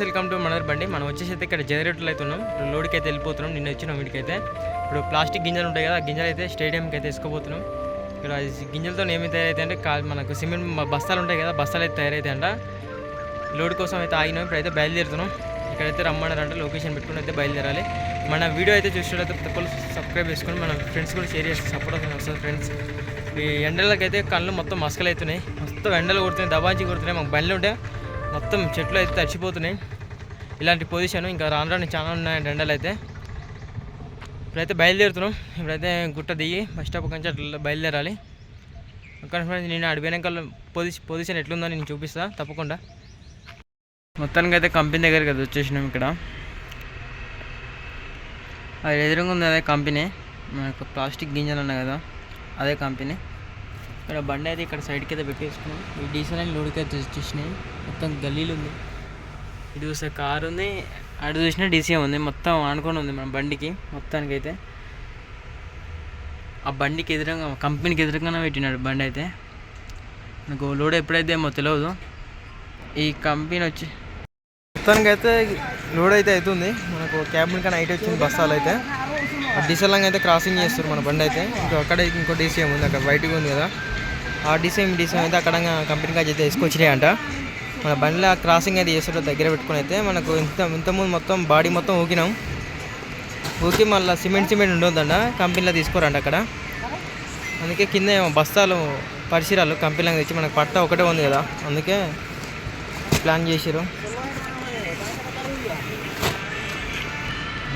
Welcome to మనర్ బండి. మనం వచ్చేసి అయితే ఇక్కడ జనరేటర్లు అయితే ఉన్నాం. లోడ్కి అయితే వెళ్ళిపోతున్నాం. నిన్న వచ్చిన వీటికైతే ఇప్పుడు ప్లాస్టిక్ గింజలు ఉంటాయి కదా ఆ గింజలు అయితే స్టేడియంకి అయితే వేసుకోబోతున్నాం ఇక్కడ గింజలతో ఏమి తయారైతే అంటే మనకు సిమెంట్ బస్తాలు ఉంటాయి కదా బస్తాలు అయితే తయారైతే అంట లోడ్ కోసం అయితే ఆగినాం. ఇప్పుడైతే బయలుదేరుతున్నాం. ఇక్కడైతే రమ్మన్నారంటే లొకేషన్ పెట్టుకుని అయితే బయలుదేరాలి. మన వీడియో అయితే చూసినట్లయితే తప్పలు సబ్స్క్రైబ్ చేసుకొని మన ఫ్రెండ్స్ కూడా షేర్ చేసి సపోర్ట్ అవుతుంది వస్తుంది ఫ్రెండ్స్. ఈ ఎండలకైతే కళ్ళు మొత్తం మసకలు అవుతున్నాయి మొత్తం ఎండలు కొడుతున్నాయి దబాజీ కొడుతున్నాయి. మాకు బండ్లు ఉంటాయి మొత్తం చెట్లు అయితే తడిచిపోతున్నాయి. ఇలాంటి పొజిషన్ ఇంకా రాను రాను చాలా ఉన్నాయి ఎండలు అయితే. ఇప్పుడైతే బయలుదేరుతున్నాం. ఇప్పుడైతే గుట్ట దిగి బస్ స్టాప్ కొంచెం అట్లా బయలుదేరాలి. అక్కడ ఫ్రెండ్స్ నేను అడిపోయినాక పొజిషన్ పొజిషన్ ఎట్లుందో నేను చూపిస్తా తప్పకుండా. మొత్తానికి అయితే కంపెనీ దగ్గరికి అది వచ్చేసినాం ఇక్కడ. అది ఎదురుగా ఉంది అదే కంపెనీ. మనకు ప్లాస్టిక్ గింజలు ఉన్నాయి కదా అదే కంపెనీ. ఇక్కడ బండి అయితే ఇక్కడ సైడ్కి అయితే పెట్టేసుకున్నాం. ఈ డీజిల్ అని లోడ్కి అయితే వచ్చేసినాయి మొత్తం గల్లీలు ఉంది. ఇటు చూస్తే కారు ఉంది. అటు చూసినా డీసీఎం ఉంది. మొత్తం అనుకుని ఉంది మన బండికి. మొత్తానికి అయితే ఆ బండికి ఎదురుగా కంపెనీకి ఎదురుగానే పెట్టినాడు బండి అయితే. నాకు లోడ్ ఎప్పుడైతే ఏమో తెలియదు ఈ కంపెనీ వచ్చి మొత్తానికి అయితే లోడ్ అయితే అవుతుంది. మనకు క్యాబిన్ కానీ నైట్ వచ్చింది బస్సాలు అయితే. ఆ డీసెల్ అయితే క్రాసింగ్ చేస్తారు మన బండి అయితే. ఇంకా అక్కడ ఇంకో డీసీఎం ఉంది. అక్కడ బయటకు ఉంది కదా. ఆ డీసీఎం డిసైన్ అయితే అక్కడ కంపెనీ కాజ్ అయితే వేసుకొచ్చినాయంట మన బండిలో ఆ క్రాసింగ్ అయితే చేస్తారు దగ్గర పెట్టుకుని అయితే మనకు ఇంత ఇంతకుముందు మొత్తం బాడీ మొత్తం ఊకినాం. ఊకి మళ్ళీ సిమెంట్ సిమెంట్ ఉండొద్దంట. కంపెనీలో తీసుకోరంట అక్కడ. అందుకే కింద బస్తాలు పరిసరాలు కంపెనీలో తెచ్చి మనకు పట్ట ఒకటే ఉంది కదా. అందుకే ప్లాన్ చేసారు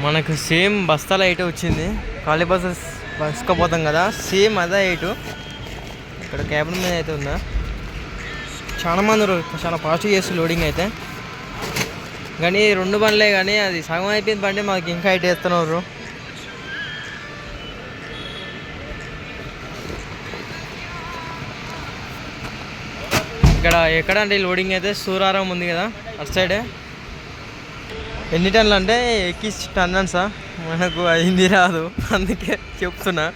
మనకు సేమ్ బస్తాల ఎయిట్ వచ్చింది. ఖాళీ బస్సెస్ బస్కపోతాం కదా సేమ్ అదే ఎయిట్ ఇక్కడ క్యాబిన్ మీద అయితే ఉందా చాలా మంది చాలా ఫాస్ట్గా చేస్తారు లోడింగ్ అయితే. కానీ రెండు బండ్లే కానీ అది సగం అయిపోయింది బండి మాకు ఇంకా ఎయిట్ వేస్తున్నారు ఇక్కడ ఎక్కడ అంటే లోడింగ్ అయితే? సూరారం ఉంది కదా అటు సైడే ఎన్ని టన్నులు అంటే ఎక్కి సార్. మనకు అయింది రాదు. అందుకే చెప్తున్నా.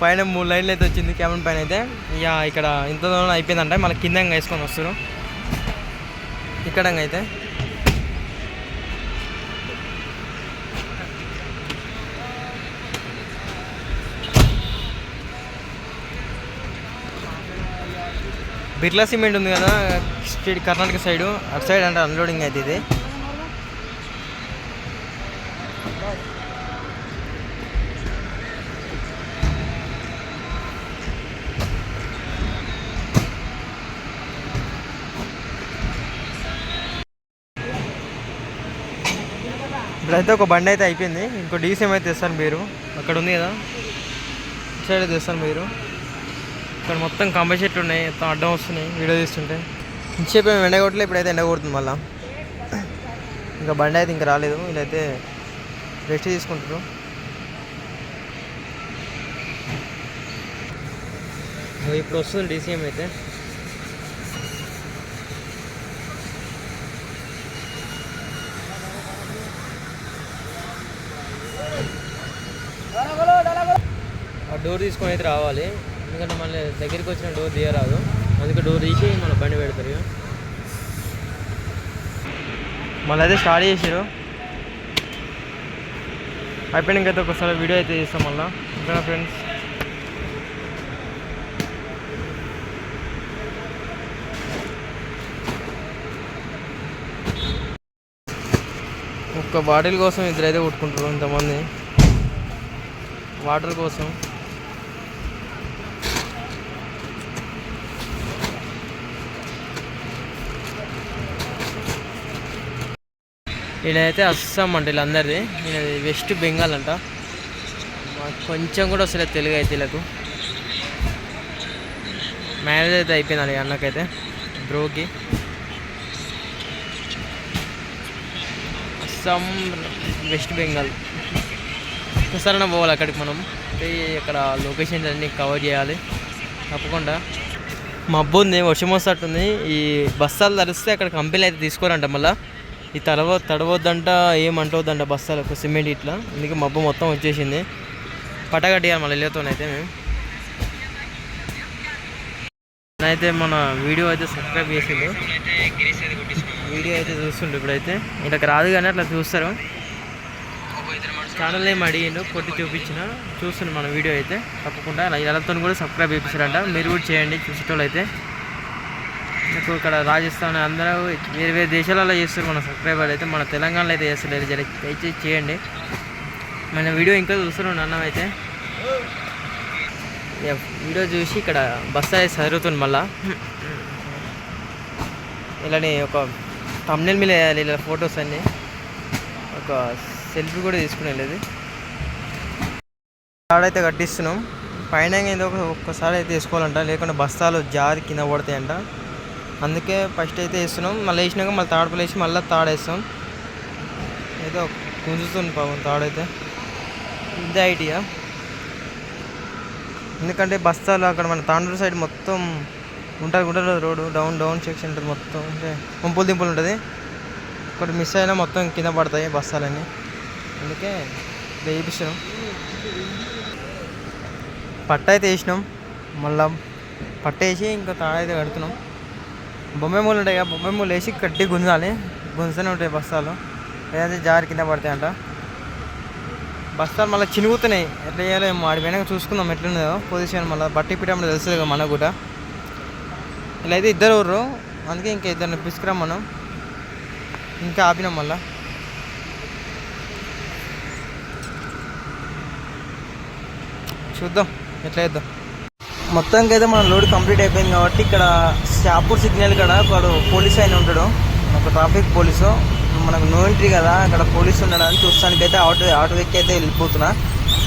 పైన మూడు లైన్లు అయితే వచ్చింది కెమెరా పైన అయితే. ఇక ఇక్కడ ఇంత దూరం అయిపోయిందంటే మళ్ళీ కింద వేసుకొని వస్తారు ఇక్కడ అయితే. బిర్లా సిమెంట్ ఉంది కదా స్టేట్ కర్ణాటక సైడు అటు సైడ్ అంటే అన్లోడింగ్ అయితే ఇది. ఇప్పుడైతే ఒక బండి అయితే అయిపోయింది. ఇంకో డీసీఎం అయితే తెస్తారు మీరు. అక్కడ ఉంది కదా? సైడ్ తెస్తారు మీరు. ఇక్కడ మొత్తం కంబ చెట్లు ఉన్నాయి. మొత్తం అడ్డం వస్తున్నాయి. వీడియో తీస్తుంటే. ఇంచేపు మేము ఎండ కొట్టలే ఇప్పుడైతే ఎండ కొడుతుంది మళ్ళా. ఇంకా బండి అయితే ఇంకా రాలేదు. వీళ్ళైతే రెస్ట్ తీసుకుంటారు. ఇప్పుడు వస్తుంది డీసీఎం అయితే. డోర్ తీసుకొని అయితే రావాలి. ఎందుకంటే మళ్ళీ దగ్గరికి వచ్చిన డోర్ తీయరాదు. అందుకే డోర్ తీసి మన బండి పెడతారు మళ్ళీ అయితే స్టార్ట్ చేసారు అయిపోయినాక అయితే ఒకసారి వీడియో అయితే చేస్తాం మళ్ళీ. ఇంకా ఫ్రెండ్స్? ఒక్క బాటిల్ కోసం ఇద్దరైతే కొట్టుకుంటారు ఇంతమంది. వాటర్ కోసం. ఈయనైతే అస్సాం అంట వీళ్ళందరిది. ఈయన వెస్ట్ బెంగాల్ అంట. కొంచెం కూడా అసలు తెలుగు అయితే వీళ్ళకు. మ్యారేజ్ అయితే అయిపోయింది అన్నకైతే బ్రోకి. అస్సాం వెస్ట్ బెంగాల్. ఒకసారి పోవాలి అక్కడికి మనం. పోయి అక్కడ లొకేషన్స్ అన్నీ కవర్ చేయాలి. తప్పకుండా. మబ్బు ఉంది వర్షం వస్తట్టుంది ఈ బస్సాలు తరిస్తే అక్కడ కంపెనీలు అయితే తీసుకోరంట మళ్ళీ. ఈ తడవ తడవద్దంట ఏమంటవద్దంట బస్తాలకు సిమెంట్ ఇట్లా. అందుకే మబ్బు మొత్తం వచ్చేసింది. పట్టగట్టియాలి మళ్ళీ వెళ్ళతోనైతే మేము. అయితే మన వీడియో అయితే సబ్స్క్రైబ్ చేసిండు. వీడియో అయితే చూస్తుండ్రు ఇప్పుడైతే. వీళ్ళకి రాదు కానీ అట్లా చూస్తారు. ఛానల్ ఏం అడిగిండు కొట్టి చూపించిన. చూస్తుండ్రు మన వీడియో అయితే. తప్పకుండా వాళ్ళతో కూడా సబ్స్క్రైబ్ చేయించారంట మీరు కూడా చేయండి చూసేటోళ్ళు అయితే. నాకు ఇక్కడ రాజస్థాన్ అందరూ వేరే వేరే దేశాలలో చేస్తారు మన సబ్స్క్రైబర్లు అయితే మన తెలంగాణలో అయితే చేస్తలేదు జర దయచేసి చేయండి. మన వీడియో ఇంకా చూస్తున్నాం అన్నం అయితే. ఇక వీడియో చూసి ఇక్కడ బస్సు అయితే చదువుతుంది మళ్ళా. ఇలానే ఒక తమ్నెల్ మీద వేయాలి ఇలా ఫొటోస్ అన్నీ. ఒక సెల్ఫీ కూడా తీసుకునే లేదు. అయితే కట్టిస్తున్నాం. పైన ఏదో ఒక్కసారి అయితే వేసుకోవాలంట లేకుంటే బస్తాలు జారి కింద పడతాయంట. అందుకే ఫస్ట్ అయితే వేస్తున్నాం. మళ్ళీ వేసినాక మళ్ళీ తాడుపులు వేసి మళ్ళీ తాడేస్తాం ఏదో గుంజుతుంది పాపం తాడైతే ఇదే ఐడియా. ఎందుకంటే బస్తాలు అక్కడ మన తాండూరు సైడ్ మొత్తం ఉంటుంది ఉంటుంది రోడ్డు. డౌన్ డౌన్ సెక్షన్ ఉంటుంది మొత్తం. అంటే పంపులు దింపులు ఉంటుంది. ఒకటి మిస్ అయినా మొత్తం కింద పడతాయి బస్తాలన్నీ. అందుకే వేయిస్తున్నాం పట్ట అయితే వేసినాం. మళ్ళీ పట్ట వేసి ఇంకా తాడైతే కడుతున్నాం. బొమ్మె మూలు ఉంటాయి కదా బొమ్మె మూలు వేసి కట్టి గుంజాలి గుంజనే ఉంటాయి బస్తాలు. లేదంటే జారి కింద పడతాయి అంట. బస్తాలు మళ్ళీ చినుగుతున్నాయి. ఎట్లా చేయాలో ఆడి వెనక చూసుకుందాం ఎట్లున్నదో పొజిషన్ మళ్ళీ బట్టి పిట్టప్పుడు తెలుస్తుంది కదా మనకు కూడా. ఇలా అయితే ఇద్దరు ఊర్రు. అందుకే ఇంకా ఇద్దరిని పిసుకురాం మనం. ఇంకా ఆపినాం మళ్ళా. చూద్దాం ఎట్లా చేద్దాం. మొత్తానికి అయితే మన లోడ్ కంప్లీట్ అయిపోయింది కాబట్టి ఇక్కడ షాపూర్ సిగ్నల్ కాడ? ఒకడు పోలీస్ ఆయన ఉంటాడు. ఒక ట్రాఫిక్ పోలీసు. మనకు నో ఎంట్రీ కదా. అక్కడ పోలీసు ఉన్నాడని చూస్తానికి అయితే ఆటో ఆటో ఎక్కి అయితే వెళ్ళిపోతున్నా.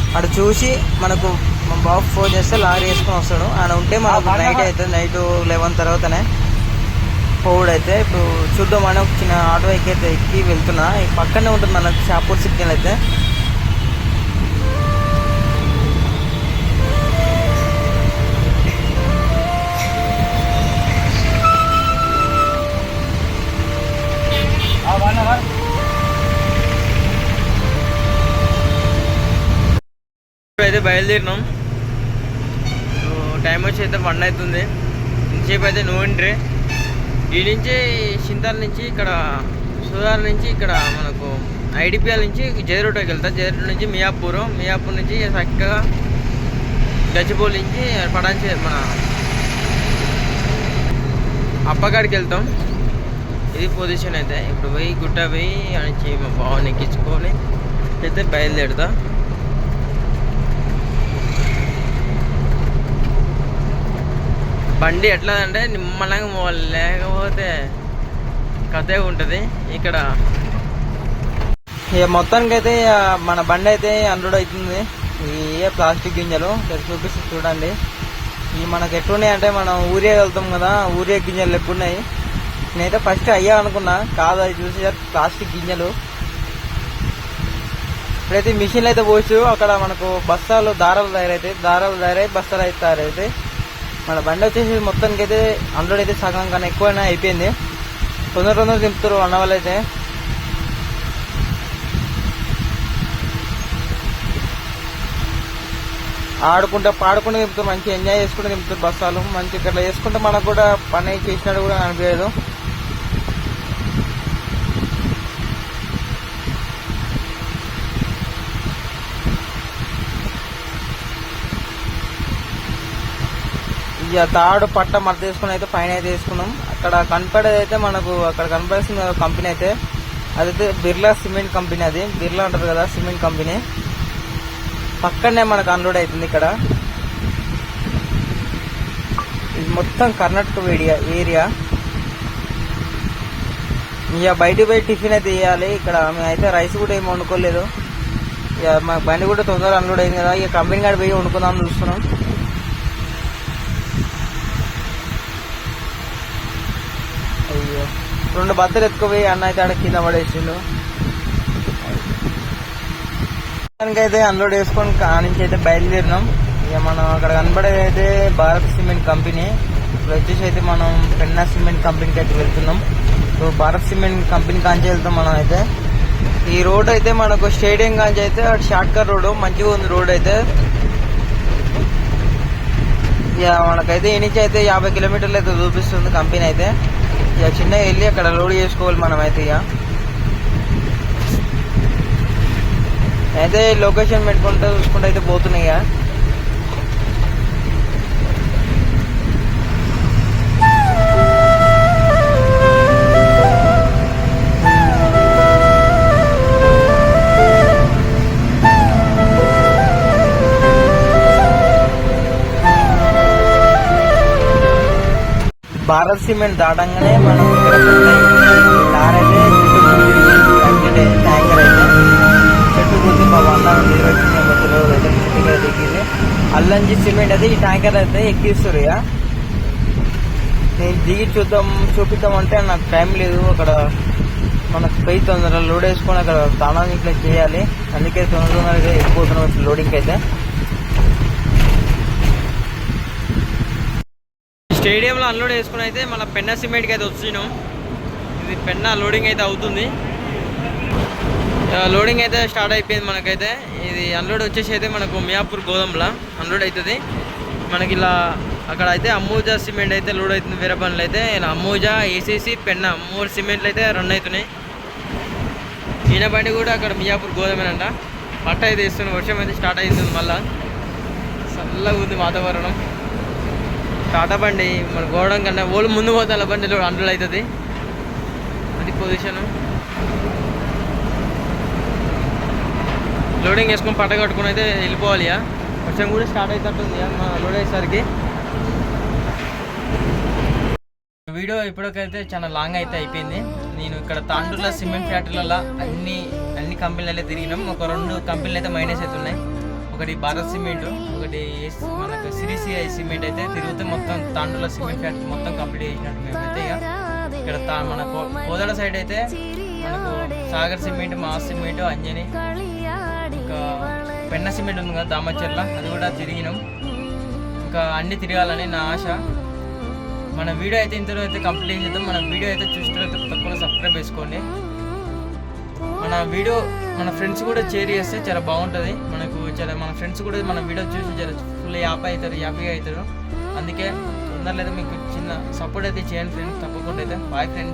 అక్కడ చూసి మనకు మా బాబు ఫోన్ చేస్తే లారీ వేసుకొని వస్తాడు. ఆయన ఉంటే మనకు నైట్ అయితే నైట్ లెవెన్ తర్వాతనే పోవుడు అయితే ఇప్పుడు చూద్దాం అని ఒక చిన్న ఆటో ఎక్కి అయితే ఎక్కి వెళ్తున్నా. పక్కనే ఉంటుంది మనకు షాపూర్ సిగ్నల్ అయితే. బయలుదేరినాం. సో టైం వచ్చి అయితే వన్ అవుతుంది. ఇంతసేపు అయితే నో ఎంట్రీ ఈ నుంచి సింతాల నుంచి ఇక్కడ సుధార్ నుంచి ఇక్కడ మనకు ఐడిపిఎల్ నుంచి జయరోడ్కి వెళ్తా. జయరోడ్ నుంచి మియాపూర్. మియాపూర్ నుంచి చక్కగా గచ్చిబౌల్ నుంచి పడాంచి మన అప్పగాడికి వెళ్తాం. ఇది పొజిషన్ అయితే. ఇప్పుడు పోయి గుట్ట పోయి అని మా బావని ఎక్కించుకొని అయితే బయలుదేరుతా. బండి ఎట్లా అంటే నిమ్మలంగా పోవాలి లేకపోతే కథే ఉంటుంది. ఇక్కడ ఇక మొత్తానికి అయితే మన బండి అయితే అన్లోడ్ అవుతుంది. ఏ ప్లాస్టిక్ గింజలు ఇక్కడ చూడండి. ఇవి మనకు ఎట్లున్నాయి అంటే మనం ఊరే వెళ్తాం కదా ఊరే గింజలు లెక్క నేనైతే ఫస్ట్ అయ్యా అనుకున్నా కాదు అది చూసి ప్లాస్టిక్ గింజలు. ఇప్పుడైతే మిషన్లు అయితే పోసు అక్కడ మనకు బస్తాలు దారాలు తయారైతాయి. దారాలు తయారై బస్తాలు అయితే తయారైతాయి. మన బండి వచ్చేసి మొత్తానికి అయితే హండ్రెడ్ అయితే సగం కన్నా ఎక్కువైనా అయిపోయింది. తొందర తొందర దింపుతారు అన్న వాళ్ళు అయితే ఆడుకుంటూ పాడుకుంటూ దింపుతారు మంచి ఎంజాయ్ చేసుకుంటూ దింపుతారు బస్సాలు మంచి ఇట్లా చేసుకుంటే మనకు కూడా పని చేసినట్టు కూడా అనిపించదు. ఇక తాడు పట్ట మడత తీసుకుని అయితే పైన అయితే వేసుకున్నాం. అక్కడ కనపడేది అయితే మనకు అక్కడ కనపడేసిన కంపెనీ అయితే. అదైతే బిర్లా సిమెంట్ కంపెనీ అది. బిర్లా అంటారు కదా సిమెంట్ కంపెనీ పక్కనే మనకు అన్లోడ్ అవుతుంది ఇక్కడ. ఇది మొత్తం కర్ణాటక ఏరియా ఏరియా. ఇక బయటికి పోయి టిఫిన్ అయితే వేయాలి ఇక్కడ మేమైతే రైస్ కూడా ఏమి వండుకోలేదు. ఇక మా బండి కూడా తొందరగా అన్లోడ్ అయింది కదా. ఇక కంపెనీ కాడ పోయి వండుకుందాం చూస్తున్నాం అయ్యో రెండు బద్దలు ఎత్తుకుపోయి అన్న అయితే ఆడ కింద పడేసిండు. అయితే అన్లోడ్ వేసుకొని నుంచి అయితే బయలుదేరినాం. ఇక మనం అక్కడ కనబడేది అయితే భారత్ సిమెంట్ కంపెనీ. ఇప్పుడు వచ్చేసి అయితే మనం పెన్నా సిమెంట్ కంపెనీకి అయితే వెళ్తున్నాం. సో భారత్ సిమెంట్ కంపెనీ కాంచి వెళ్తాం మనం అయితే. ఈ రోడ్ అయితే మనకు స్టేడియం కాంచి అయితే షార్ట్ కట్ రోడ్ మంచిగా ఉంది రోడ్ అయితే. ఇక మనకైతే ఈ నుంచి అయితే యాభై కిలోమీటర్లు అయితే చూపిస్తుంది కంపెనీ అయితే. ఇక చిన్నగా వెళ్ళి అక్కడ లోడ్ చేసుకోవాలి మనం అయితే ఇక. అయితే లొకేషన్ పెట్టుకుంటూ చూసుకుంటూ అయితే పోతున్నాయి ఇక. భారత్ సిమెంట్ దాటంగానే మనం ఇక్కడ అయితే ట్యాంకర్ అయితే. చెట్టు గుర్తి మా అయితే ఇక్కడ దిగింది. అల్లంజి సిమెంట్ అయితే ఈ ట్యాంకర్ అయితే ఎక్కిస్తారు ఇక నేను దిగి చూద్దాం చూపిద్దాం అంటే నాకు టైం లేదు. అక్కడ మనకు పోయి తొందరగా లోడ్ వేసుకొని అక్కడ తాళాన్ని ఇట్లా చేయాలి. అందుకే తొందర తొందరగా ఎక్కువ లోడింగ్ అయితే. స్టేడియంలో అన్లోడ్ వేసుకుని అయితే మన పెన్న సిమెంట్కి అయితే వచ్చినాం. ఇది పెన్న లోడింగ్ అయితే అవుతుంది. లోడింగ్ అయితే స్టార్ట్ అయిపోయింది మనకైతే. ఇది అన్లోడ్ వచ్చేసి అయితే మనకు మియాపూర్ గోదాంలో అన్లోడ్ అవుతుంది. మనకి ఇలా అక్కడ అయితే అమ్మూజా సిమెంట్ అయితే లోడ్ అవుతుంది వేరే పనులు అయితే. ఇలా అమ్మూజా ఏసీసీ పెన్న మూడు సిమెంట్లు అయితే రన్ అవుతున్నాయి. ఈయన బండి కూడా అక్కడ మియాపూర్ గోదామేనంట పట్ట అయితే ఇస్తుంది వర్షం అయితే స్టార్ట్ అవుతుంది మళ్ళీ. చల్లగా ఉంది వాతావరణం. టాటా బండి మన గోడం కన్నా ఓళ్ళు ముందు పోతే బండి హండ్రెడ్ అవుతుంది. అది పొజిషన్ లోడింగ్ వేసుకొని పట్ట కట్టుకుని అయితే వెళ్ళిపోవాలి వర్షం కూడా స్టార్ట్ అవుతుంది ఇక లోడ్ అయ్యేసరికి. వీడియో ఇప్పటికైతే చాలా లాంగ్ అయితే అయిపోయింది. నేను ఇక్కడ తాండూరులో సిమెంట్ ఫ్యాక్టరీలలో అన్ని అన్ని కంపెనీలు తిరిగినాం. ఒక రెండు కంపెనీలు అయితే మైనస్ అయితే ఉన్నాయి ఒకటి భారత్ సిమెంట్ ఒకటి మనకు సిరిసిఐ సిమెంట్ అయితే తిరుగుతే మొత్తం తాండూలో సిమెంట్ ఫ్యాక్టరీ మొత్తం కంప్లీట్ చేసినట్టు మేమైతే ఇక ఇక్కడ తా మన కో- కోదాడ సైడ్ అయితే మనకు సాగర్ సిమెంట్ మా సిమెంట్ అంజని ఇంకా పెన్న సిమెంట్ ఉంది కదా దామచర్ల అది కూడా తిరిగినాం. ఇంకా అన్ని తిరగాలని నా ఆశ. మన వీడియో అయితే ఇంతలో అయితే కంప్లీట్ చేద్దాం. మన వీడియో అయితే చూసినట్లయితే తప్పకుండా సబ్స్క్రైబ్ చేసుకోండి. మన వీడియో మన ఫ్రెండ్స్ కూడా షేర్ చేస్తే చాలా బాగుంటుంది. మనకు చాలా మన ఫ్రెండ్స్ కూడా మన వీడియో చూసి చాలా ఫుల్ యాప్ అవుతారు హ్యాపీగా అవుతారు. అందుకే తొందరలో మీకు చిన్న సపోర్ట్ అయితే చేయండి ఫ్రెండ్స్ తప్పకుండా అయితే. Bye friends